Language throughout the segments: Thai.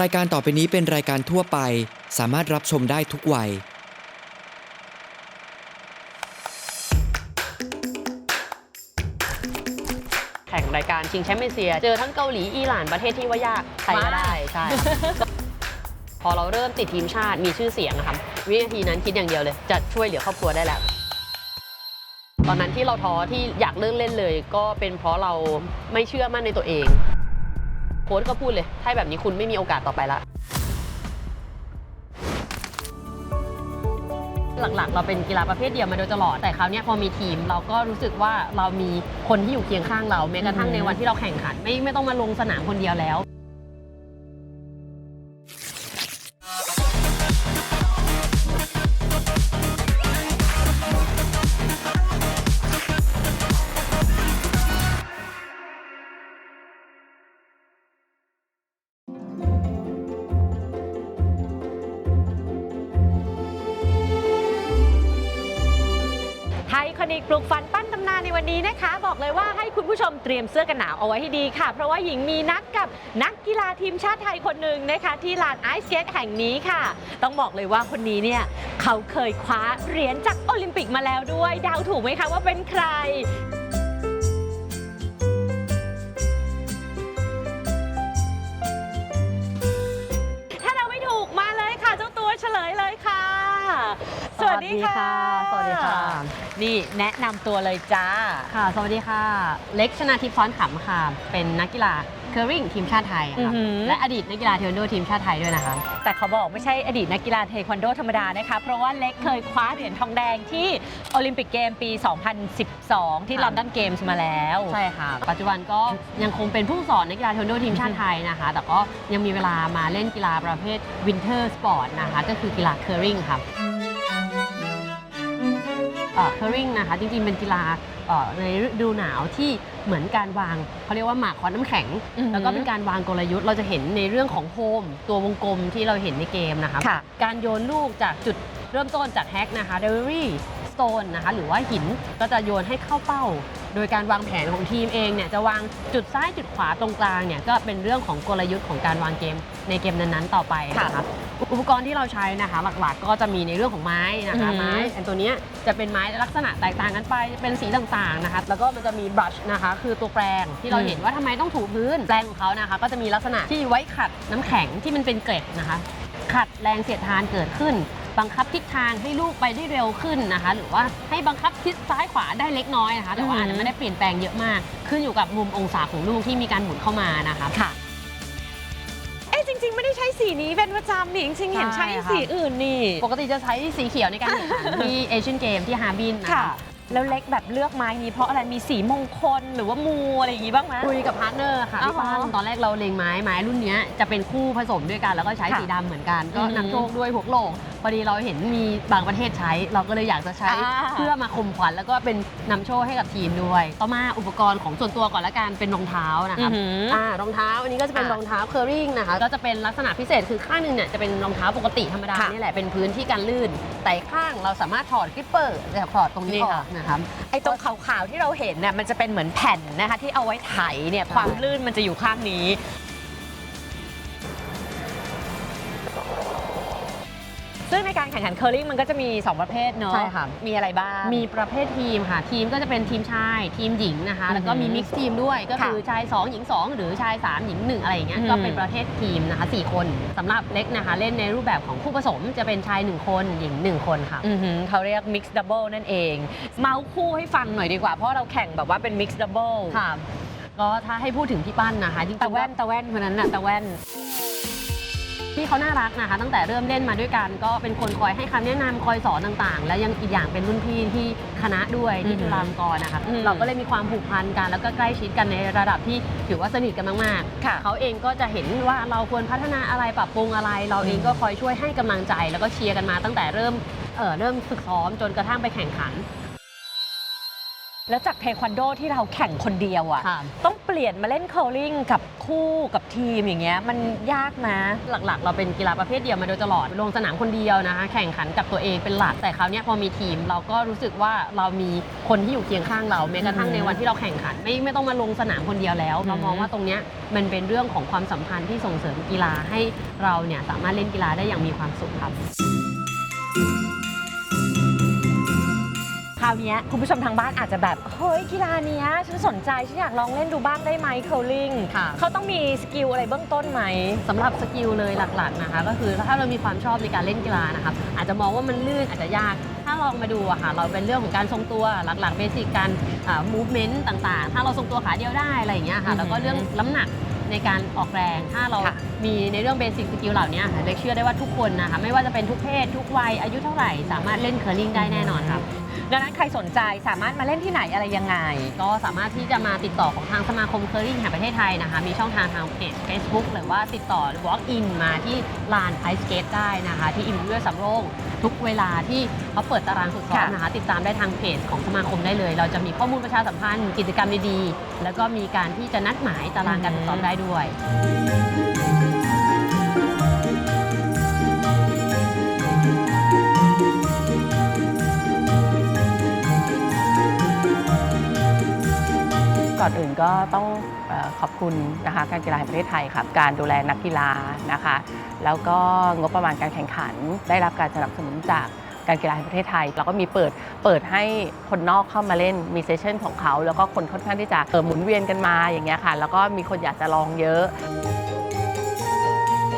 รายการต่อไปนี้เป็นรายการทั่วไป สามารถรับชมได้ทุกวัย แข่งรายการชิงแชมป์เอเชีย เจอทั้งเกาหลี อิหร่านประเทศที่ว่ายากไทยก็ได้ ใช่ครับพอเราเริ่มติดทีมชาติมีชื่อเสียงนะครับวินาทีนั้นคิดอย่างเดียวเลย จะช่วยเหลือครอบครัวได้แล้ว ตอนนั้นที่เราท้อที่อยากเลิกเล่นเลย ก็เป็นเพราะเราไม่เชื่อมั่นในตัวเอง โค้ชก็พูดเลย ถ้าแบบนี้คุณไม่มีโอกาสต่อไปละหลักๆ เราเป็นกีฬาประเภทเดียวมาโดยตลอด แต่คราวนี้พอมีทีม เราก็รู้สึกว่าเรามีคนที่อยู่เคียงข้างเราแม้กระทั่งในวันที่เราแข่งขัน ไม่ไม่ต้องมาลงสนามคนเดียวแล้ว บอกเลยว่าให้คุณผู้ชมเตรียมเสื้อกันหนาวเอาไว้ให้ดีค่ะ เพราะว่าหญิงมีนัดกับนักกีฬาทีมชาติไทยคนหนึ่งนะคะ ที่ลานไอซ์สเก็ตแห่งนี้ค่ะ ต้องบอกเลยว่าคนนี้เนี่ยเขาเคยคว้าเหรียญจากโอลิมปิกมาแล้วด้วยเดาถูกไหมคะว่าเป็นใคร ดีค่ะ สวัสดีค่ะ นี่แนะนำตัวเลยจ้า ค่ะ สวัสดีค่ะ เล็กชนาทิพย์ซ้อนขำค่ะ เป็นนักกีฬาเคอร์ริงทีมชาติไทยอือค่ะหือ และอดีตนักกีฬาเทควันโดทีมชาติไทยด้วยนะคะ แต่เขาบอกไม่ใช่อดีตนักกีฬาเทควันโดธรรมดานะคะ เพราะว่าเล็กเคยคว้าเหรียญทองแดงที่โอลิมปิกเกมปี 2012 ที่ค่ะลอนดอนเกมส์มาแล้ว ใช่ค่ะ ปัจจุบันก็ยังคงเป็นผู้สอนนักกีฬาเทควันโดทีมชาติไทยนะคะ แต่ก็ยังมีเวลามาเล่นกีฬาประเภทวินเทอร์สปอร์ตนะคะ ก็คือกีฬาเคอร์ริงค่ะ เคอร์ริงนะคะ จริงๆ เป็นกีฬาเอ่อในฤดูหนาวที่เหมือนการวางเขาเรียกว่าหมากคอนน้ำแข็งอือหือแล้วก็เป็นการวางกลยุทธ์เราจะเห็นในเรื่องของโฮมตัววงกลมที่เราเห็นในเกมนะคะค่ะการโยนลูกจากจุดเริ่มต้นจากแฮกนะคะเดลิเวอรี่สโตนนะคะหรือว่าหินก็จะโยนให้เข้าเป้า โดยการวางแผนของทีมเองเนี่ยจะวางจุดซ้ายจุดขวาตรงกลางเนี่ยก็เป็นเรื่องของกลยุทธ์ของการวางเกมในเกมนั้นๆต่อไปนะคะค่ะ อุปกรณ์ที่เราใช้นะคะหลักๆ ก็จะมีในเรื่องของไม้นะคะอือหือไม้อันตัวเนี้ยจะเป็นไม้ลักษณะแตกต่างกันไปเป็นสีต่างๆนะคะแล้วก็มันจะมีบรัชนะคะคือตัวแปรงที่เราเห็นว่าทำไมต้องถูพื้นแปรงของเขานะคะ ก็จะมีลักษณะที่ไว้ขัดน้ำแข็งที่มันเป็นเกล็ดนะคะ ขัดแรงเสียดทานเกิดขึ้น บังคับทิศทางให้ลูกไปได้เร็วขึ้นนะคะ หรือว่าให้บังคับทิศซ้ายขวาได้เล็กน้อยนะคะแต่ว่าอือหือออาจจะไม่ได้เปลี่ยนแปลงเยอะมาก ขึ้นอยู่กับมุมองศาของลูกที่มีการหมุนเข้ามานะคะค่ะเอ๊ะ จริง ๆ ไม่ได้ใช้สีนี้เป็นประจำนี่จริงๆเห็นใช้ใช่ค่ะสีอื่นนี่ ปกติจะใช้สีเขียวในการแข่งขันที่เอเชียนเกมที่ฮาร์บินนะคะค่ะ แล้วเล็กแบบเลือกไม้นี้เพราะอะไรมีสีมงคลหรือว่ามูอะไรอย่างงี้บ้างไหม คุยกับพาร์ทเนอร์ค่ะอ๋อพี่ป้านตอนแรกเราเลงไม้ไม้รุ่นเนี้ยจะเป็นคู่ผสมด้วยกันแล้วก็ใช้ค่ะสีดำเหมือนกัน ก็อือหือ นำโชคด้วยพวกโลงพ อดีเราเห็นมีบางประเทศใช้ เราก็เลยอยากจะใช้อ่า เพื่อมาข่มขวัญแล้วก็เป็นนำโชคให้กับทีมด้วย ต่อมาอุปกรณ์ของส่วนตัวก่อนละกันเป็นรองเท้านะอืคะอหืออ่ารองเท้าอันนี้ก็จะเป็นอ่ารองเท้าเคอร์ริงนะคะก็จะเป็นลักษณะพิเศษคือข้างหนึ่งเนี่ยจะเป็นรองเท้าปกติธรรมดาค่ะนี่แหละเป็นพื้นที่กันลื่น แต่อีกข้างเราสามารถถอดกริปเปอร์จะถอดตรงนี้นี่ออค่ะกนะครับ ไอ้ตรงขาวๆที่เราเห็นเนี่ยมันจะเป็นเหมือนแผ่นนะคะที่เอาไว้ไถเนี่ยความลื่นมันจะอยู่ข้างนี้ ซึ่งในการแข่งขันเคอร์ลิงมันก็จะมี 2 ประเภทเนอะใช่ค่ะ มีอะไรบ้าง มีประเภททีมค่ะ ทีมก็จะเป็นทีมชาย ทีมหญิงนะคะ แล้วก็มีอือหือมิกซ์ทีมด้วยก็คือชาย 2 หญิง 2 หรือชาย 3 หญิง 1 อะไรอย่างเงี้ยอืมก็เป็นประเภททีมนะคะ 4 คนสำหรับเล็กนะคะ เล่นในรูปแบบของคู่ผสมจะเป็นชาย 1 คน หญิง 1 คนค่ะอือหือเขาเรียก mix double นั่นเอง เมาส์คู่ให้ฟังหน่อยดีกว่าเพราะเราแข่งแบบว่าเป็น mix double ค่ะก็ถ้าให้พูดถึงพี่ปั้นนะคะจริงๆตะแว่นตะแว่นคนนั้นน่ะตะแว่น พี่เขาน่ารักนะคะ ตั้งแต่เริ่มเล่นมาด้วยกัน ก็เป็นคนคอยให้คำแนะนำคอยสอนต่างๆ และยังอีกอย่างเป็นรุ่นพี่ที่คณะด้วยที่อือหือจุฬาลงกรณ์นะคะอืมเราก็เลยมีความผูกพันกันแล้วก็ใกล้ชิดกันในระดับที่ถือว่าสนิทกันมากๆค่ะเขาเองก็จะเห็นว่าเราควรพัฒนาอะไรปรับปรุงอะไร เราเองก็คอยช่วยให้กำลังใจ แล้วก็เชียร์กันมาตั้งแต่เริ่มเอ่อเริ่มฝึกซ้อมจนกระทั่งไปแข่งขัน แล้วจากเทควันโดที่เราแข่งคนเดียวอะค่ะ ต้องเปลี่ยนมาเล่นเคอร์ลิงกับคู่กับทีมอย่างเงี้ยมันยากนะ หลักๆ เราเป็นกีฬาประเภทเดียวมาโดยตลอด ลงสนามคนเดียวนะคะ แข่งขันกับตัวเองเป็นหลัก แต่คราวเนี้ยพอมีทีม เราก็รู้สึกว่าเรามีคนที่อยู่เคียงข้างเราแม้กระทั่งอือหืในอวันที่เราแข่งขัน ไม่ไม่ต้องมาลงสนามคนเดียวแล้ว เรามองว่าตรงเนี้ยมันเป็นเรื่องของความสัมพันธ์ที่ส่งเสริมกีฬาให้เราเนี่ยสามารถเล่นกีฬาได้อย่างมีความสุขครับ คราวเนี้ยคุณผู้ชมทางบ้านอาจจะแบบ เฮ้ยกีฬาเนี้ยฉันสนใจ ฉันอยากลองเล่นดูบ้างได้ไหมเคอร์ลิงค่ะเขาต้องมีสกิลอะไรเบื้องต้นไหมสำหรับสกิลเลยหลักๆนะคะก็คือถ้าเรามีความชอบในการเล่นกีฬานะครับอาจจะมองว่ามันลื่นอาจจะยาก ถ้าลองมาดูอะค่ะเราเป็นเรื่องของการทรงตัวหลักๆเบสิกการมูฟเมนต์ต่างๆ ถ้าเราทรงตัวขาเดียวได้อะไรอย่างเงี้ยอืค่ะอฮึแล้วก็เรื่องน้ำหนักในการออกแรง ถ้าเราค่ะมีในเรื่องเบสิกสกิลเหล่านี้ค่ะเล็กเชื่อได้ว่าทุกคนนะคะ ไม่ว่าจะเป็นทุกเพศ ทุกวัย อายุเท่าไหร่ สามารถเล่นเคอร์ลิงได้แน่นอนครับ ดังนั้นใครสนใจสามารถมาเล่นที่ไหนอะไรยังไง ก็สามารถที่จะมาติดต่อของทางสมาคมเคอร์ i ิ g แห่งประเทศไทยนะคะ มีช่องทางทางเพจ Facebook หรือว่าติดต่อ walk in มาที่ลานไอสเกตได้นะคะ ที่อิมเวอร์สำโรงทุกเวลาที่เขาเปิดตารางฝึกซ้อมนะคะ ติดตามได้ทางเพจของสมาคมได้เลย เราจะมีข้อมูลประชาสัมพันธ์กิจกรรมดีๆ แล้วก็มีการที่จะนัดหมายตารางการฝึกซ้อมได้ด้วย ก่อนอื่นก็ต้องขอบคุณนะคะการกีฬาแห่งประเทศไทยครับการดูแลนักกีฬานะคะ แล้วก็งบประมาณการแข่งขัน ได้รับการสนับสนุนจากการกีฬาแห่งประเทศไทย แล้วก็มีเปิดเปิดให้คนนอกเข้ามาเล่นมีเซสชั่นของเขา แล้วก็คนค่อนข้างที่จะเออหมุนเวียนกันมาอย่างเงี้ยค่ะ แล้วก็มีคนอยากจะลองเยอะ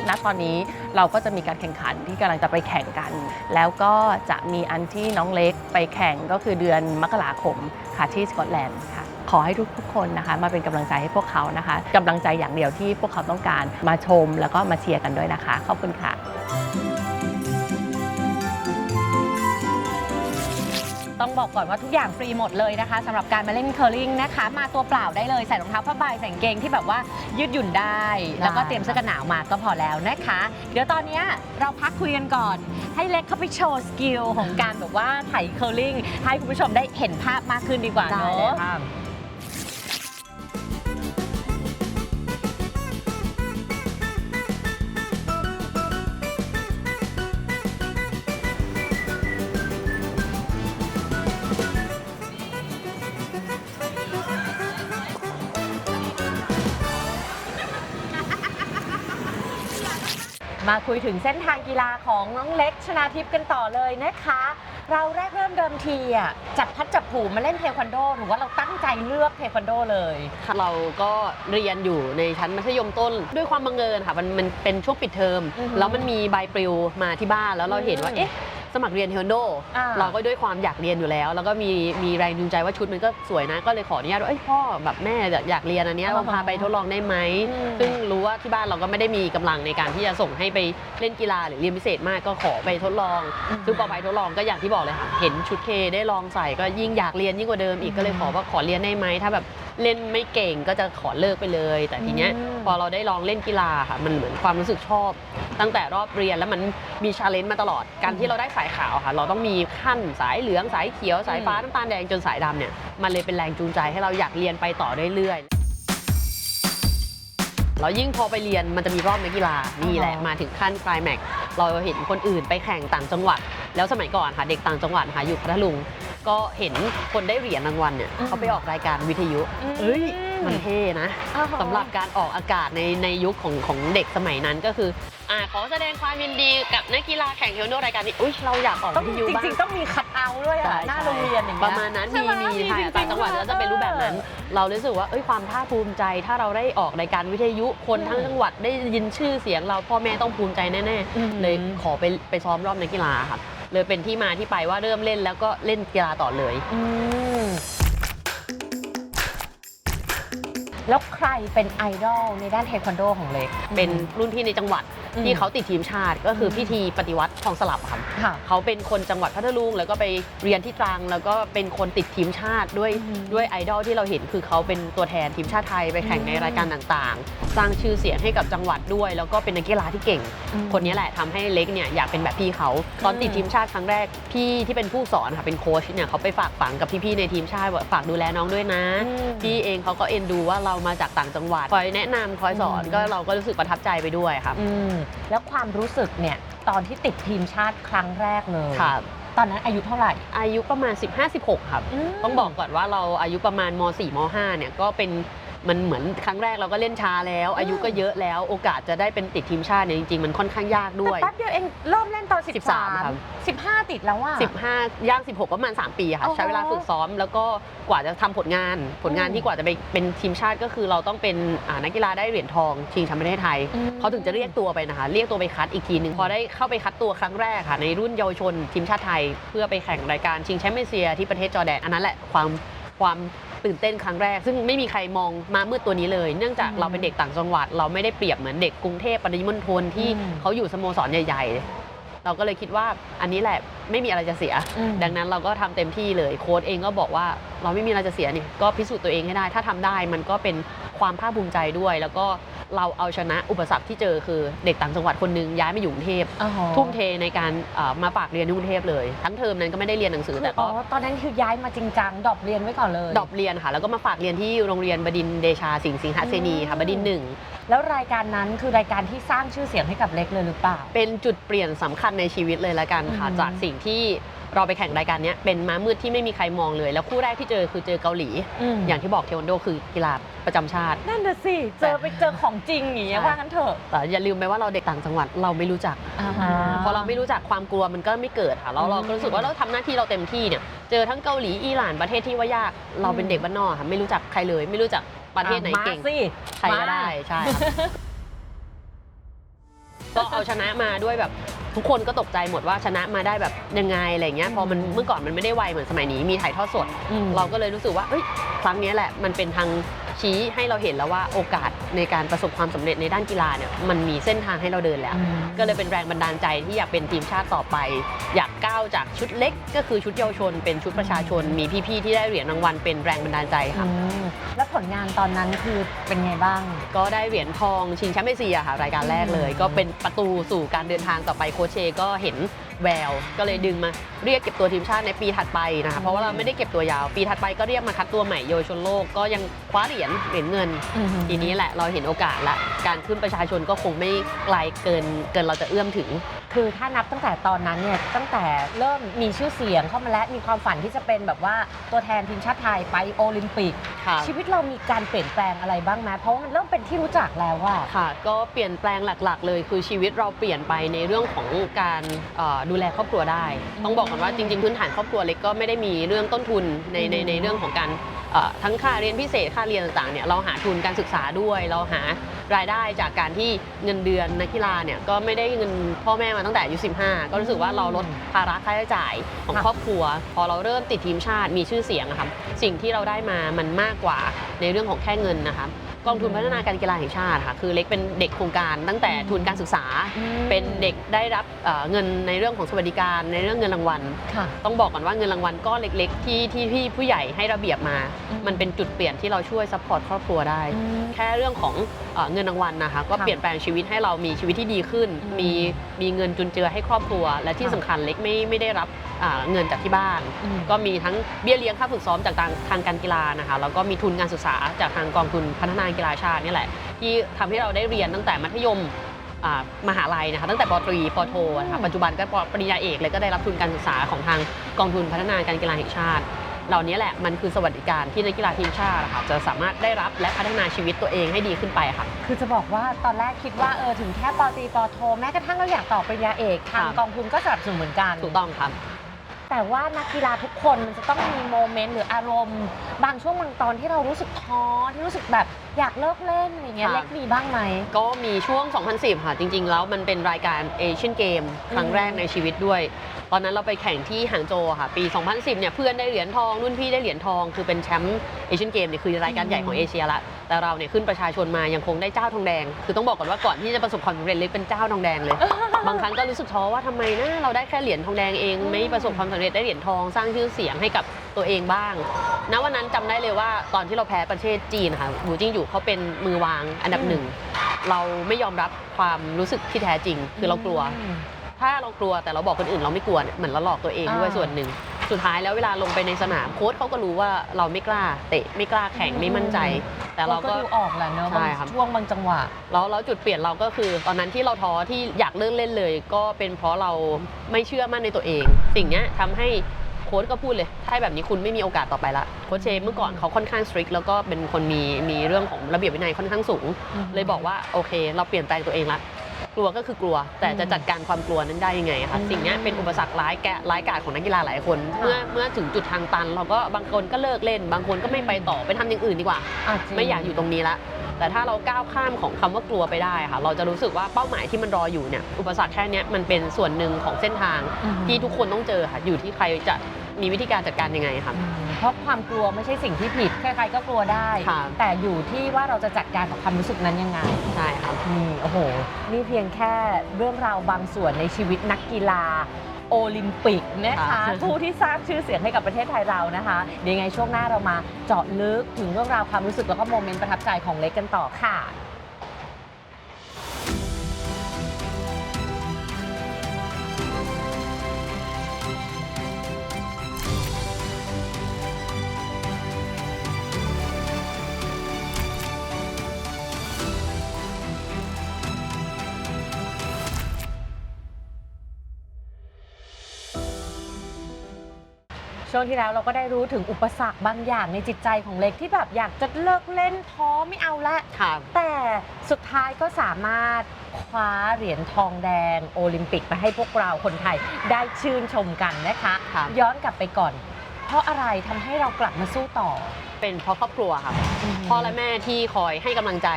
ณตอนนี้เราก็จะมีการแข่งขันที่กำลังจะไปแข่งกัน แล้วก็จะมีอันที่น้องเล็กไปแข่งก็คือเดือนมกราคมค่ะที่สกอตแลนด์ค่ะ ขอให้ทุกๆคนนะคะ มาเป็นกำลังใจให้พวกเขานะคะกำลังใจอย่างเดียวที่พวกเขาต้องการมาชมแล้วก็มาเชียร์กันด้วยนะคะ ขอบคุณค่ะต้องบอกก่อนว่าทุกอย่างฟรีหมดเลยนะคะสำหรับการมาเล่นเคอร์ลิงนะคะ มาตัวเปล่าได้เลยใส่รองเท้าผ้าใบใส่กางเกงที่แบบว่ายืดหยุ่นได้ แล้วก็เตรียมเสื้อกันหนาวมาก็พอแล้วนะคะ เดี๋ยวตอนเนี้ยเราพักคุยกันก่อน ให้เล็กเข้าไปโชว์สกิลของการแบบว่าไถเคอร์ลิงให้คุณผู้ชมได้เห็นภาพมากขึ้นดีกว่าได้เนาเลยะ มาคุยถึงเส้นทางกีฬาของน้องเล็กชนาทิพย์กันต่อเลยนะคะ เราแรกเริ่มเดิมทีอะจับพัดจับผูมาเล่นเทควันโดหรือว่าเราตั้งใจเลือกเทควันโดเลยเราก็เรียนอยู่ในชั้นมัธยมต้น ด้วยความบังเอิญค่ะมันมันเป็นช่วงปิดเทอมอือฮึแล้วมันมีใบปลิวมาที่บ้านแล้วเราเห็นว่าอืมเอ๊ะ สมัครเรียนเทควันโด อ่า เราก็ด้วยความอยากเรียนอยู่แล้ว แล้วก็มีมีแรงจูงใจว่าชุดมันก็สวยนะ ก็เลยขออนุญาตว่าเอ้ยพ่อแบบแม่อยากเรียนอันเนี้ยอ๋อเราพาไปทดลองได้ไหมอืมซึ่งรู้ว่าที่บ้านเราก็ไม่ได้มีกำลังในการที่จะส่งให้ไปเล่นกีฬาหรือเรียนพิเศษมากก็ขอไปทดลอง ซึ่งพอไปทดลองก็อย่างที่บอกเลยค่ะเห็นชุดเคได้ลองใส่ก็ยิ่งอยากเรียนยิ่งกว่าเดิมอีกก็เลยขอว่าขอเรียนได้ไหมถ้าแบบ เล่นไม่เก่งก็จะขอเลิกไปเลย แต่ทีเนี้ยอืม พอเราได้ลองเล่นกีฬาค่ะมันเหมือนความรู้สึกชอบ ตั้งแต่รอบเรียนแล้วมันมีชาเลนจ์มาตลอด การที่เราได้สายขาวค่ะ เราต้องมีขั้นสายเหลืองสายเขียวสายฟ้าน้ำตาลแดงจนสายดำเนี่ยมันเลยเป็นแรงจูงใจให้เราอยากเรียนไปต่อเรื่อยๆแล้วยิ่งพอไปเรียนมันจะมีรอบนักกีฬานี่แหละอ๋อมาถึงขั้นไคลแม็กซ์เราเห็นคนอื่นไปแข่งต่างจังหวัด แล้วสมัยก่อนค่ะเด็กต่างจังหวัดค่ะอยู่พัทลุง ก็เห็นคนได้เหรียญรางวัลเนี่ยอืมเขาไปออกรายการวิทยุเอ้ยมันเท่นะอ้าวสำหรับการออกอากาศในในยุคของของเด็กสมัยนั้นก็คืออ่าขอแสดงความยินดีกับนักกีฬาแข่งเทควันโดรายการนี้อุ้ยเราอยากออกต้องวิทจยุบ้างริงๆต้องมีคัดเอาท์ด้วยใช่อะหน้าใช่โรงเรียนอย่างเงี้ยประมาณนั้นใช่มีไหมีจค่ะริๆต่างจังหวัดก็จะเป็นรูปแบบนั้น เรารู้สึกว่าเอ้ยความภาคภูมิใจถ้าเราได้ออกรายการวิทยุคนทั้งจังหวัดได้ยินชื่อเสียงเราพ่อแม่ต้องภูมิใจแน่อืมๆเลยขอไปไปซ้อมรอบนักกีฬาค่ะ เลยเป็นที่มาที่ไปว่าเริ่มเล่นแล้วก็เล่นกีฬาต่อเลย อืมแล้วใครเป็นไอดอลในด้านเทควันโดของเล็ก เป็นรุ่นพี่ในจังหวัดอืม ที่เขาติดทีมชาติก็คือพี่ทีปฏิวัติทองสลับครับค่ะ เขาเป็นคนจังหวัดพัทลุงแล้วก็ไปเรียนที่ตรังแล้วก็เป็นคนติดทีมชาติด้วยอืมด้วยไอดอลที่เราเห็นคือเขาเป็นตัวแทนทีมชาติไทยไปแข่งในรายการต่างๆ สร้างชื่อเสียงให้กับจังหวัดด้วย แล้วก็เป็นนักกีฬาที่เก่งอืมคนนี้แหละทำให้เล็กเนี่ยอยากเป็นแบบพี่เขาตอนติดทีมชาติครั้งแรกพี่ที่เป็นผู้สอนค่ะเป็นโค้ชเนี่ยเขาไปฝากฝังกับพี่ๆในทีมชาติว่าฝากดูแลน้องด้วยนะ อืม พี่เองเขาก็เอ็นดูว่าเรามาจากต่างจังหวัดคอยแนะนำคอยสอนอืมก็เราก็รู้สึกประทับใจไปด้วยครับอืมแล้วความรู้สึกเนี่ยตอนที่ติดทีมชาติครั้งแรกเลยครับตอนนั้นอายุเท่าไหร่ อายุประมาณ 15-16 ครับมต้องบอกก่อนว่าเราอายุประมาณม .4 ม .5 เนี่ยก็เป็น มันเหมือนครั้งแรกเราก็เล่นช้าแล้ว อายุก็เยอะแล้วโอกาสจะได้เป็นติดทีมชาติเนี่ยจริงๆ มันค่อนข้างยากด้วย แต่แป๊บเดียวเองเริ่มเล่นตอน13ครับ13 15 ติดแล้วว่า15ย่าง 16 ประมาณ 3 ปีค่ะ โอ้โหใช้เวลาฝึกซ้อม แล้วก็กว่าจะทำผลงาน ผลงานอืมที่กว่าจะไปเป็นทีมชาติก็คือเราต้องเป็นอ่านักกีฬาได้เหรียญทองชิงแชมป์ประเทศไทย อืม เขาถึงจะเรียกตัวไปนะคะ เรียกตัวไปคัดอีกทีหนึ่งพอได้เข้าไปคัดตัวครั้งแรกค่ะ ในรุ่นเยาวชนทีมชาติไทย เพื่อไปแข่งรายการชิงแชมป์เอเชียที่ประเทศจอร์แดนอันนั้นแหละความความ ตื่นเต้นครั้งแรก ซึ่งไม่มีใครมองมามืดตัวนี้เลย เนื่องจากอืมเราเป็นเด็กต่างจังหวัด เราไม่ได้เปรียบเหมือนเด็กกรุงเทพปริมณฑลที่อืมเขาอยู่สโมสรใหญ่ๆ เราก็เลยคิดว่าอันนี้แหละไม่มีอะไรจะเสียอืมดังนั้นเราก็ทำเต็มที่เลยโค้ชเองก็บอกว่าเราไม่มีอะไรจะเสียนี่ก็พิสูจน์ตัวเองให้ได้ ถ้าทำได้มันก็เป็นความภาคภูมิใจด้วยแล้วก็ เราเอาชนะอุปสรรคที่เจอคือเด็กต่างจังหวัดคนหนึงย้ายมาอยู่กรุงเทพอ๋อทุ่มเทในการเอ่อมาฝากเรียนที่กรุงเทพเลย ทั้งเทอมนั้นก็ไม่ได้เรียนหนังสือคือแต่อ๋ก็อตอนนั้นคือย้ายมาจริงจังดรอปเรียนไว้ก่อนเลยดรอปเรียนค่ะ แล้วก็มาฝากเรียนที่โรงเรียนบดินทร์เดชาสิงห์สิงหเสนีค่ะบดินทร์หนึ่งแล้วรายการนั้นคือรายการที่สร้างชื่อเสียงให้กับเล็กเลยหรือเปล่า เป็นจุดเปลี่ยนสำคัญในชีวิตเลยละกันค่ะอืมจากสิ่งที่ เราไปแข่งรายการเนี้ยเป็นม้ามืดที่ไม่มีใครมองเลย แล้วคู่แรกที่เจอคือเจอเกาหลีมอย่างที่บอกเทควันโดคือกีฬาประจำชาติ นั่นน่ะสิ เจอไปเจอของจริงอย่างเงี้ยใช่ว่างั้นเถอะแต่อย่าลืมไปว่าเราเด็กต่างจังหวัดเราไม่รู้จักพอเราไม่รู้จักความกลัวมันก็ไม่เกิดค่ะแล้วเราก็รู้สึกว่าเราทำหน้าที่เราเต็มที่เนี่ยเจอทั้งเกาหลีอิหร่านประเทศที่ว่ายากเราเป็นเด็กบ้านนอกค่ะไม่รู้จักใครเลย ไม่รู้จักประเทศไหนอะเก่งมาสิใครก็ได้มาใช่ค่ะก็เอาชนะมาด้วยแบบ ทุกคนก็ตกใจหมดว่าชนะมาได้แบบยังไงอะไรเงี้ยพอมันเมื่อก่อนมันไม่ได้ไวเหมือนสมัยนี้มีถ่ายทอดสดอืมเราก็เลยรู้สึกว่าเอ้ยครั้งนี้แหละมันเป็นทาง ชี้ให้เราเห็นแล้วว่าโอกาสในการประสบความสำเร็จในด้านกีฬาเนี่ยมันมีเส้นทางให้เราเดินแล้วอืมก็เลยเป็นแรงบันดาลใจที่อยากเป็นทีมชาติต่อไป อยากก้าวจากชุดเล็ก ก็คือชุดเยาวชน เป็นชุดประชาชน มีพี่ๆที่ได้เหรียญรางวัลเป็นแรงบันดาลใจค่ะอืมแล้วผลงานตอนนั้นคือเป็นไงบ้าง ก็ได้เหรียญทองชิงแชมป์เอเชียค่ะรายการแรกเลยอืมก็เป็นประตูสู่การเดินทางต่อไปโคชเชก็เห็น แวว ก็เลยดึงมาเรียกเก็บตัวทีมชาติในปีถัดไปนะคะเพราะว่าเราไม่ได้เก็บตัวยาว ปีถัดไปก็เรียกมาคัดตัวใหม่เยาวชนโลกก็ยังคว้าเหรียญเหรียญเงินทีนี้แหละเราเห็นโอกาสละ การขึ้นประชาชนก็คงไม่ไกลเกินเกินเราจะเอื้อมถึงคือถ้านับตั้งแต่ตอนนั้นเนี่ยตั้งแต่เริ่มมีชื่อเสียงเข้ามาแล้วมีความฝันที่จะเป็นแบบว่าตัวแทนทีมชาติไทยไปโอลิมปิก ค่ะ ชีวิตเรามีการเปลี่ยนแปลงอะไรบ้างไหมเพราะว่ามันเริ่มเป็นที่รู้จักแล้วว่า ค่ะ ก็เปลี่ยนแปลงหลักๆ เลยคือชีวิตเราเปลี่ยนไปในเรื่องของการเอ่อดูแลครอบครัวได้ ต้องบอกก่อนว่าจริงๆพื้นฐานครอบครัวเล็กก็ไม่ได้มีเรื่องต้นทุนในในในเรื่องของการเอ่อทั้งค่าเรียนพิเศษค่าเรียนต่างๆเนี่ยเราหาทุนการศึกษาด้วย เราหารายได้จากการที่เงินเดือนนักกีฬาเนี่ยก็ไม่ได้เงินพ่อแม่มาตั้งแต่อายุ15 ก็รู้สึกว่าเราลดภาระค่าใช้จ่ายของค่ะครอบครัว พอเราเริ่มติดทีมชาติมีชื่อเสียงอะค่ะสิ่งที่เราได้มามันมากกว่าในเรื่องของแค่เงินนะคะ กองทุนพัฒนาการกีฬาแห่งชาติค่ะคือเล็กเป็นเด็กโครงการตั้งแต่ทุนการศึกษา เป็นเด็กได้รับเอ่อเงินในเรื่องของสวัสดิการในเรื่องเงินรางวัลค่ะต้องบอกก่อนว่าเงินรางวัลก้อนเล็ก ๆ ที่ที่พี่ผู้ใหญ่ให้ระเบียบมาอืมมันเป็นจุดเปลี่ยนที่เราช่วยซัพพอร์ตครอบครัวได้ แค่เรื่องของเอ่อเงินรางวัลนะคะก็ค่ะเปลี่ยนแปลงชีวิตให้เรามีชีวิตที่ดีขึ้นอืมมีมีเงินจุนเจือให้ครอบครัว และที่ค่ะสำคัญเล็กไม่ไม่ได้รับอ่า เงินจากที่บ้านอืมก็มีทั้งเบี้ยเลี้ยงค่าฝึกซ้อมจากทางทางการกีฬานะคะแล้วก็มีทุนการศึกษาจากทางกองทุนพัฒนากีฬาชาตินี่แหละ ที่ทำให้เราได้เรียนตั้งแต่มัธยมอ่ามหาลัยนะคะตั้งแต่ปตรีปโทนะคะปัจจุบันก็ปริญญาเอกเลยก็ได้รับทุนการศึกษาของทางกองทุนพัฒนาการกีฬาแห่งชาติ เหล่านี้แหละมันคือสวัสดิการที่นักกีฬาทีมชาติอะค่ะจะสามารถได้รับและพัฒนาชีวิตตัวเองให้ดีขึ้นไปค่ะ คือจะบอกว่าตอนแรกคิดว่าเออถึงแค่ปอตรีปอโท แม้กระทั่งเราอยากต่อปริญญาเอกทางครับกองทุนก็สนับสนุนเหมือนกันถูกต้องครับ แต่ว่านักกีฬาทุกคนมันจะต้องมีโมเมนต์หรืออารมณ์ บางช่วงบางตอนที่เรารู้สึกท้อที่รู้สึกแบบอยากเลิกเล่นอย่างเงี้ยค่ะ เล็กมีบ้างไหม ก็มีช่วง 2010 ค่ะ จริง ๆ แล้วมันเป็นรายการเอเชียนเกมครั้งแรกในชีวิตด้วย ตอนนั้นเราไปแข่งที่หางโจวค่ะ ปี 2010 เนี่ยเพื่อนได้เหรียญทองรุ่นพี่ได้เหรียญทอง คือเป็นแชมป์เอเชียนเกมเนี่ยคือรายการใหญ่ของเอเชียละแต่เราเนี่ยขึ้นประชาชนมายังคงได้เจ้าทองแดง คือต้องบอกก่อนว่าก่อนที่จะประสบความสำเร็จเลยเป็นเจ้าทองแดงเลย บางครั้งก็รู้สึกท้อว่าทำไมนะเราได้แค่เหรียญทองแดงเอง ไม่ประสบความสำเร็จได้เหรียญทองสร้างชื่อเสียงให้กับตัวเองบ้างณวันนั้นจำได้เลยว่าตอนที่เราแพ้ประเทศจีนค่ะหมูจิ้งอยู่เขาเป็นมือวางอันดับหนึ่งเราไม่ยอมรับความรู้สึกที่แท้จริง คือเรากลัว ถ้าเรากลัวแต่เราบอกคนอื่นเราไม่กลัวเนี่ยเหมือนเราหลอกตัวเองด้วยอ่าส่วนหนึ่ง สุดท้ายแล้วเวลาลงไปในสนามโค้ชเขาก็รู้ว่าเราไม่กล้าเตะไม่กล้าแข่งไม่มั่นใจ แต่เราก็ดูออกแหละเนอะใช่บางครับช่วงบางจังหวะแล้วแล้วจุดเปลี่ยนเราก็คือ ตอนนั้นที่เราท้อที่อยากเลิกเล่นเลย ก็เป็นเพราะเราไม่เชื่อมั่นในตัวเอง สิ่งเนี้ยทำให้โค้ชก็พูดเลย ถ้าแบบนี้คุณไม่มีโอกาสต่อไปละ โค้ชเชเมื่อก่อนเขาค่อนข้างสตริกแล้วก็เป็นคนมีมีเรื่องของระเบียบวินัยค่อนข้างสูงอืมเลยบอกว่าโอเค เราเปลี่ยนแปลงตัวเองละก ลัวก็คือกลัว แต่จะจัดการความกลัวนั้นได้ยังไงคะอืมสิ่งเนี้ยเป็นอุปสรรคร้ายแกร้ายกาจของนักกีฬาหลายคนค่ะเมื่อเมื่อถึงจุดทางตัน เราก็บางคนก็เลิกเล่น บางคนก็ไม่ไปต่อไปทำอย่างอื่นดีกว่าอะจริงไม่อยากอยู่ตรงนี้ละแต่ถ้าเราก้าวข้ามของคำว่ากลัวไปได้ค่ะ เราจะรู้สึกว่าเป้าหมายที่มันรออยู่เนี่ยอุปสรรคแค่เนี้ยมันเป็นส่วนหนึ่งของเส้นทางอืมที่ทุกคนต้องเจอค่ะอยู่ที่ใครจะ มีวิธีการจัดการยังไงค่ะอืมเพราะความกลัวไม่ใช่สิ่งที่ผิด ใครๆก็กลัวได้ ค่ะ แต่อยู่ที่ว่าเราจะจัดการกับความรู้สึกนั้นยังไง ใช่ค่ะนี่โอ้โห นี่เพียงแค่เรื่องราวบางส่วนในชีวิตนักกีฬา โอลิมปิกนะคะ ค่ะ ผู้ที่สร้างชื่อเสียงให้กับประเทศไทยเรานะคะเดี๋ยวยังไงช่วงหน้าเรามาเจาะลึกถึงเรื่องราวความรู้สึกแล้วก็โมเมนต์ประทับใจของเล็กกันต่อค่ะ ช่วงที่แล้วเราก็ได้รู้ถึงอุปสรรคบางอย่างในจิตใจของเล็กที่แบบอยากจะเลิกเล่นท้อไม่เอาละ ค่ะ แต่สุดท้ายก็สามารถคว้าเหรียญทองแดงโอลิมปิกมาให้พวกเราคนไทยได้ชื่นชมกันนะคะ ครับ ย้อนกลับไปก่อน เพราะอะไรทำให้เรากลับมาสู้ต่อเป็นเพราะครอบครัวค่ะ พ่อและแม่ที่คอยให้กำลังใจ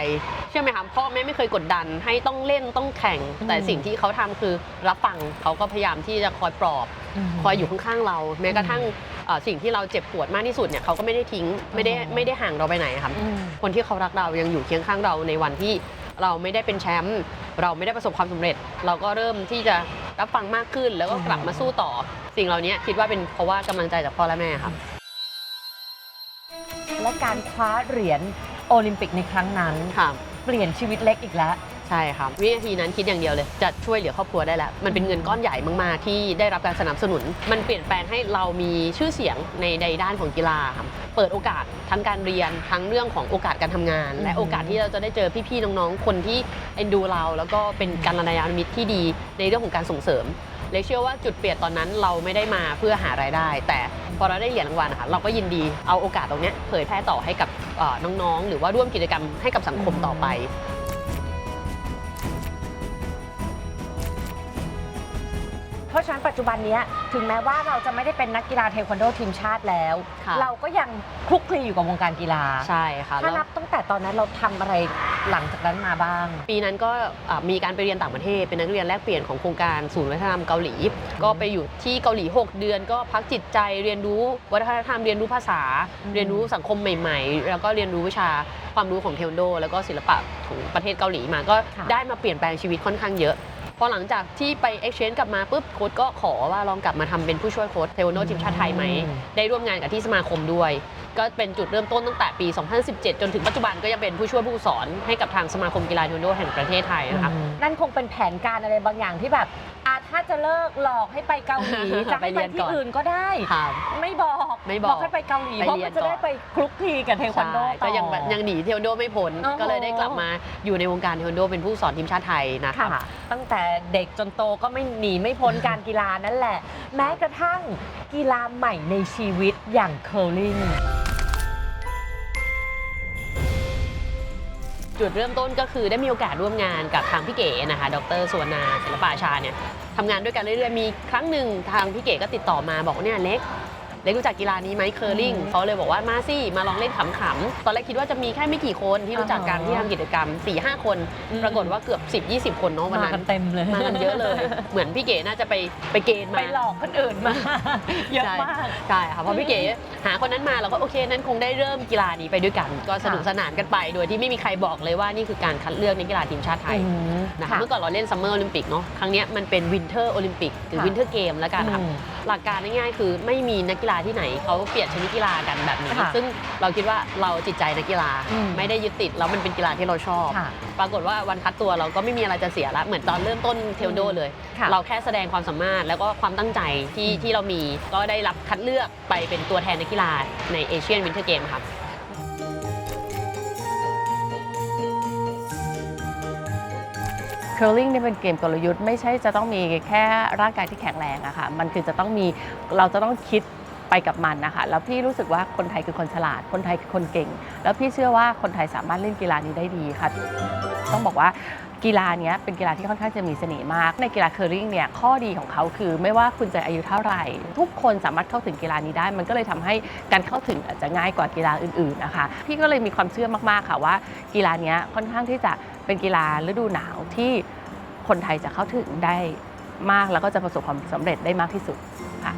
เชื่อไหมคะพ่อแม่ไม่เคยกดดัน ให้ต้องเล่นต้องแข่งอืมแต่สิ่งที่เขาทำคือรับฟังเขาก็พยายามที่จะคอยปลอบ ม คอยอยู่ข้างๆเรา แม้กระทั่งเอ่อ สิ่งที่เราเจ็บปวดมากที่สุดเนี่ยเขาก็ไม่ได้ทิ้งไม่ได้อ๋อไม่ได้ห่างเราไปไหนค่ะอืมคนที่เขารักเรายังอยู่เคียงข้างเราในวันที่เราไม่ได้เป็นแชมป์เราไม่ได้ประสบความสำเร็จ เราก็เริ่มที่จะรับฟังมากขึ้น แล้วก็กลับมาสู้ต่อ สิ่งเหล่านี้คิดว่าเป็นเพราะว่ากำลังใจจากพ่อและแม่ค่ะและการคว้าเหรียญโอลิมปิกในครั้งนั้นค่ะเปลี่ยนชีวิตเล็กอีกแล้ว ใช่ครับวินาทีนั้นคิดอย่างเดียวเลย จะช่วยเหลือครอบครัวได้แล้ว มันเป็นเงินก้อนใหญ่มาก ๆ ที่ได้รับการสนับสนุน มันเปลี่ยนแปลงให้เรามีชื่อเสียงในในด้านของกีฬาครับเปิดโอกาสทั้งการเรียนทั้งเรื่องของโอกาสการทำงาน และอืมโอกาสที่เราจะได้เจอพี่ ๆ น้อง ๆ คนที่เอ็นดูเรา แล้วก็เป็นการยานมิตรที่ดีในเรื่องของการส่งเสริมเลยเชื่อว่าจุดเปลี่ยนตอนนั้นเราไม่ได้มาเพื่อหารายได้ แต่พอเราได้เหรียญรางวัลนะคะเราก็ยินดีเอาโอกาสตรงเนี้ยเผยแพร่ต่อให้กับเอ่อน้องๆ หรือว่าร่วมกิจกรรมให้กับสังคมต่อไป ราะฉะนั้นปัจจุบันเนี้ยถึงแม้ว่าเราจะไม่ได้เป็นนักกีฬาเทควันโดทีมชาติแล้ว ค่ะ เราก็ยังคลุกคลีอยู่กับวงการกีฬา ใช่ค่ะถ้าแล้วนับตั้งแต่ตอนนั้นเราทำอะไรหลังจากนั้นมาบ้าง ปีนั้นก็อ่ามีการไปเรียนต่างประเทศ เป็นนักเรียนแลกเปลี่ยนของโครงการศูนย์วัฒนธรรมเกาหลี ก็ไปอยู่ที่เกาหลี 6 เดือน ก็พักจิตใจเรียนรู้วัฒนธรรมเรียนรู้ภาษา อืม เรียนรู้สังคมใหม่ ๆ แล้วก็เรียนรู้วิชาความรู้ของเทควันโด แล้วก็ศิลปะของประเทศเกาหลีมาก็ได้มาเปลี่ยนแปลงชีวิตค่อนข้างเยอะ พอหลังจากที่ไป exchange กลับมาปุ๊บโค้ชก็ขอว่าลองกลับมาทำเป็นผู้ช่วยโค้ชเทควันโดทีมชาติไทยไหมได้ร่วมงานกับที่สมาคมด้วย ก็เป็นจุดเริ่มต้นตั้งแต่ปี 2017 จนถึงปัจจุบันก็ยังเป็นผู้ช่วยผู้สอนให้กับทางสมาคมกีฬาเทควันโดแห่งประเทศไทยนะคะนั่นคงเป็นแผนการอะไรบางอย่างที่แบบอาถ้าจะเลิกหลอกให้ไปเกาหลีจะให้ไปเรีไปยนที่ก่อนอื่นก็ได้ค่ะไม่บอกไม่บอกให้ไปเกาหลีไปเพราะเรียมันนจะได้ก่อนไปคลุกคลีกับเทควันโดใช่ต่อก็ยังแบบยังหนีเทควันโดไม่พ้นโอ้โหก็เลยได้กลับมาอยู่ในวงการเทควันโดเป็นผู้สอนทีมชาติไทยนะคะค่ะตั้งแต่เด็กจนโตก็ไม่หนีไม่พ้นการกีฬานั่นแหละ แม้กระทั่งกีฬาใหม่ในชีวิตอย่างเคอร์ลิง จุดเริ่มต้นก็คือได้มีโอกาสร่วมงานกับทางพี่เก๋นะคะ ดรสุวรรณาศิลปาชาเนี่ยทำงานด้วยกันเรื่อยๆ มีครั้งหนึ่งทางพี่เก๋ก็ติดต่อมาบอกว่าเนี่ยเล็ก เล็กรู้จักกีฬานี้ไหมเคอร์ลิงอืมเขาเลยบอกว่ามาสิมาลองเล่นขำๆตอนแรกคิดว่าจะมีแค่ไม่กี่คนที่รู้จักกันอ่าฮะที่ทำกิจกรรม4ี่ห้าคนอืมปรากฏว่าเกือบ 10 20 คนเนาะวันมานั้นกันเต็มเลยมากันเยอะเลย เหมือนพี่เก๋น่าจะไปไปเกณฑ์มาไปหลอกคนอื่นมาเยอะมากใช่ค่ะเพราะพี่เก๋หาคนนั้นมาเราก็โอเคนั้นคงได้เริ่มกีฬานี้ไปด้วยกัน ก็สนุกสนานกันไป โดยที่ไม่มีใครบอกเลยว่านี่คือการคัดเลือกนักกีฬาทีมชาติไทยอืมนะคะเมื่อก่อนเราเล่นซัมเมอร์โอลิมปิกเนาะครั้งเนี้ยมันเป็นวินเทอร์โอลิมปิกหรือค่ะวินเทอร์เกมแล้วกันค่ะอืมหลักการง่ายๆคือไม่มีนักกีฬาที่ไหนเขาเปลี่ยนชนิดกีฬากันแบบนี้ ค่ะซึ่งเราคิดว่าเราจิตใจนักกีฬาอืมไม่ได้ยึดติดแล้วมันเป็นกีฬาที่เราชอบ ค่ะปรากฏว่าวันคัดตัวเราก็ไม่มีอะไรจะเสียละเหมือนตอนเริ่มต้นเทควันโดเลย ค่ะ เราแค่แสดงความสามารถแล้วก็ความตั้งใจที่อืมที่เรามีก็ได้รับคัดเลือกไปเป็นตัวแทนนักกีฬาในเอเชียนวินเทอร์เกมครับ curling เนี่ยเป็นเกมกลยุทธ์ไม่ใช่จะต้องมีแค่ร่างกายที่แข็งแรงอะค่ะ มันคือจะต้องมีเราจะต้องคิด ไปกับมันนะคะแล้วพี่รู้สึกว่าคนไทยคือคนฉลาด คนไทยคือคนเก่ง แล้วพี่เชื่อว่าคนไทยสามารถเล่นกีฬานี้ได้ดีค่ะ ต้องบอกว่ากีฬาเนี้ยเป็นกีฬาที่ค่อนข้างจะมีเสน่ห์มาก ในกีฬาเคอร์ลิงเนี่ยข้อดีของเขาคือไม่ว่าคุณจะอายุเท่าไหร่ ทุกคนสามารถเข้าถึงกีฬานี้ได้ มันก็เลยทำให้การเข้าถึงอาจจะง่ายกว่ากีฬาอื่นๆนะคะพี่ก็เลยมีความเชื่อมากๆค่ะว่า กีฬาเนี้ยค่อนข้างที่จะเป็นกีฬาฤดูหนาวที่คนไทยจะเข้าถึงได้มากแล้วก็จะประสบความสำเร็จได้มากที่สุดค่ะ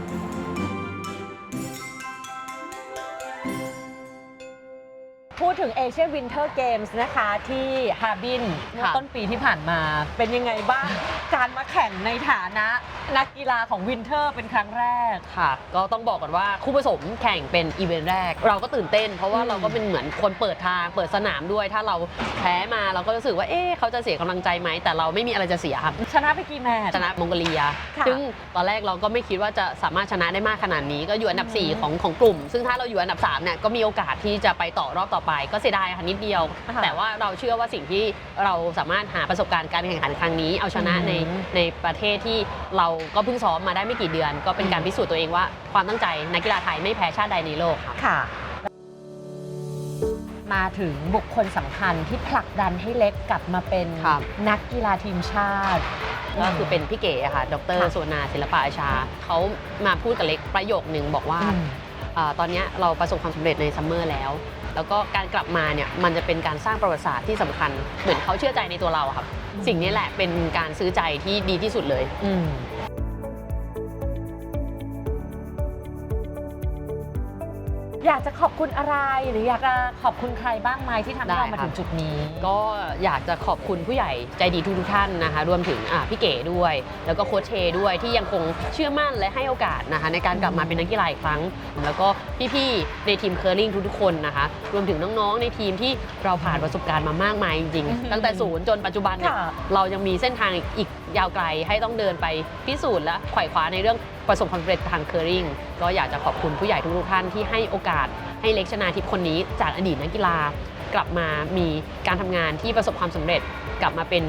พูดถึงเอเชียนวินเทอร์เกมส์นะคะที่ฮาร์บินเมื่อค่ะ ต้นปีที่ผ่านมา เป็นยังไงบ้าง การมาแข่งในฐานะ นักกีฬาของวินเทอร์เป็นครั้งแรก ค่ะ ก็ต้องบอกก่อนว่าคู่ผสมแข่งเป็นอีเวนต์แรก เราก็ตื่นเต้น เพราะว่าอืมเราก็เป็นเหมือนคนเปิดทาง เปิดสนามด้วย ถ้าเราแพ้มาเราก็รู้สึกว่า เอ๊ะเขาจะเสียกำลังใจไหม แต่เราไม่มีอะไรจะเสียครับ ชนะไปกี่แมตช์ชนะมองโกเลีย ค่ะซึ่งตอนแรกเราก็ไม่คิดว่าจะสามารถชนะได้มากขนาดนี้ ก็อยู่อันดับอืม4ของของกลุ่ม ซึ่งถ้าเราอยู่อันดับ3เนี่ย ก็มีโอกาสที่จะไปต่อรอบต่อไป ก็เสียดายค่ะนิดเดียว ค่ะแต่ว่าเราเชื่อว่าสิ่งที่เราสามารถหาประสบการณ์การแข่งขันครั้งนี้ เอาชนะอืม ในในประเทศที่เราก็เพิ่งซ้อมมาได้ไม่กี่เดือน ก็เป็นการพิสูจน์ตัวเองว่าความตั้งใจนักกีฬาไทยไม่แพ้ชาติใดในโลกค่ะค่ะ มาถึงบุคคลสำคัญที่ผลักดันให้เล็กกลับมาเป็นครับ นักกีฬาทีมชาติ ก็คือเป็นพี่เก๋อะค่ะ ดรค่ะ สุวรรณาศิลปะอาชา เขามาพูดกับเล็กประโยคนึงบอกว่า อืมอาตอนเนี้ยเราประสบความสำเร็จในซัมเมอร์แล้ว แล้วก็การกลับมาเนี่ยมันจะเป็นการสร้างประวัติศาสตร์ที่สำคัญ เหมือนเขาเชื่อใจในตัวเราอะครับอืมสิ่งนี้แหละเป็นการซื้อใจที่ดีที่สุดเลย อืม อยากจะขอบคุณอะไรหรืออยากจะขอบคุณใครบ้างไหมที่ทำให้ได้เรามาครับถึงจุดนี้ ก็อยากจะขอบคุณผู้ใหญ่ใจดีทุกๆท่านนะคะ รวมถึงอะพี่เก๋ด้วย แล้วก็โค้ชเชด้วยที่ยังคงเชื่อมั่นและให้โอกาสนะคะ ในการกลับมาเป็นนักกีฬาอีกครั้ง แล้วก็พี่ๆในทีมเคอร์ลิงทุกๆคนนะคะ รวมถึงน้องๆในทีมที่เราผ่านประสบการณ์มามากมายจริงอืมๆตั้งแต่ศูนย์จนปัจจุบันเนี่ยค่ะเรายังมีเส้นทางอีก ยาวไกลให้ต้องเดินไปพิสูจน์และไขว่คว้าในเรื่องประสบความสำเร็จทางเคอร์ลิงก็อยากจะขอบคุณผู้ใหญ่ทุกท่านที่ให้โอกาสให้เล็กชนาทิพย์คนนี้ จากอดีตนักกีฬากลับมามีการทำงานที่ประสบความสำเร็จกลับมาเป็น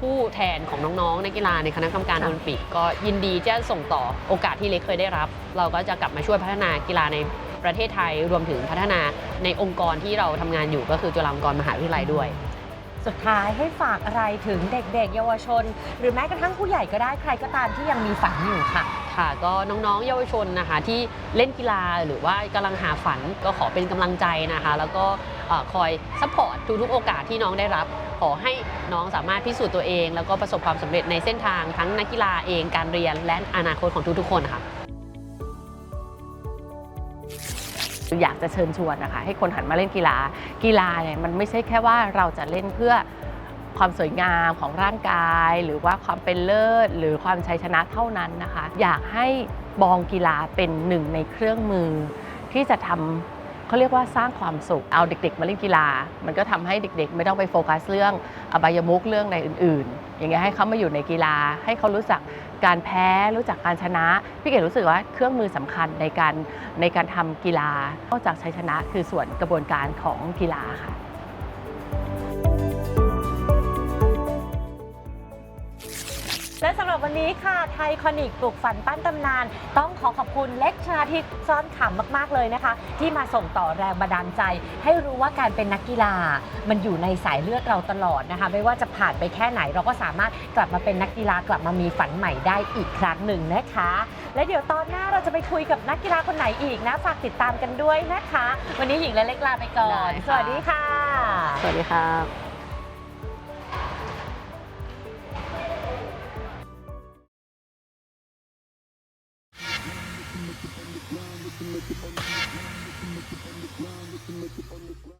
ผู้แทนของน้องๆนักกีฬาในคณะกรรมการโอลิมปิก ก็ยินดีที่จะส่งต่อโอกาสที่เล็กเคยได้รับ เราก็จะกลับมาช่วยพัฒนากีฬาในประเทศไทยรวมถึงพัฒนาในองค์กรที่เราทำงานอยู่ก็คือจุฬาลงกรณ์มหาวิทยาลัยด้วย สุดท้ายให้ฝากอะไรถึงเด็กๆ เยาวชน หรือแม้กระทั่งผู้ใหญ่ก็ได้ใครก็ตามที่ยังมีฝันอยู่ค่ะ ค่ะ ก็น้องๆ เยาวชนนะคะที่เล่นกีฬาหรือว่ากำลังหาฝันก็ขอเป็นกำลังใจนะคะ แล้วก็คอยซัพพอร์ตทุกๆโอกาสที่น้องได้รับ ขอให้น้องสามารถพิสูจน์ตัวเอง แล้วก็ประสบความสำเร็จในเส้นทางทั้งนักกีฬาเองการเรียนและอนาคตของทุกๆคนค่ะ อยากจะเชิญชวนนะคะให้คนหันมาเล่นกีฬา กีฬาเนี่ยมันไม่ใช่แค่ว่าเราจะเล่นเพื่อความสวยงามของร่างกาย หรือว่าความเป็นเลิศ หรือความชัยชนะเท่านั้นนะคะ อยากให้มองกีฬาเป็นหนึ่งในเครื่องมือ ที่จะทำเขาเรียกว่าสร้างความสุขเอาเด็ก ๆ มาเล่นกีฬา มันก็ทำให้เด็ก ๆ ไม่ต้องไปโฟกัสเรื่องอบายมุกเรื่องในอื่น ๆ อย่างเงี้ยให้เขามาอยู่ในกีฬา ให้เขารู้จักการแพ้รู้จักการชนะ พี่เก๋รู้สึกว่าเครื่องมือสำคัญในการในการทำกีฬานอกจากชัยชนะคือส่วนกระบวนการของกีฬาค่ะ และสำหรับวันนี้ค่ะไทยคอนิกปลูกฝันปั้นตำนาน ต้องขอขอบคุณเล็กชนาทิพย์ซ่อนขำมาก ๆ เลยนะคะ ที่มาส่งต่อแรงบันดาลใจ ให้รู้ว่าการเป็นนักกีฬา มันอยู่ในสายเลือดเราตลอดนะคะ ไม่ว่าจะผ่านไปแค่ไหนเราก็สามารถกลับมาเป็นนักกีฬากลับมามีฝันใหม่ได้อีกครั้งหนึ่งนะคะ และเดี๋ยวตอนหน้าเราจะไปคุยกับนักกีฬาคนไหนอีกนะฝากติดตามกันด้วยนะคะ วันนี้หญิงและเล็กลาไปก่อนได้ค่ะสวัสดีค่ะ สวัสดีครับ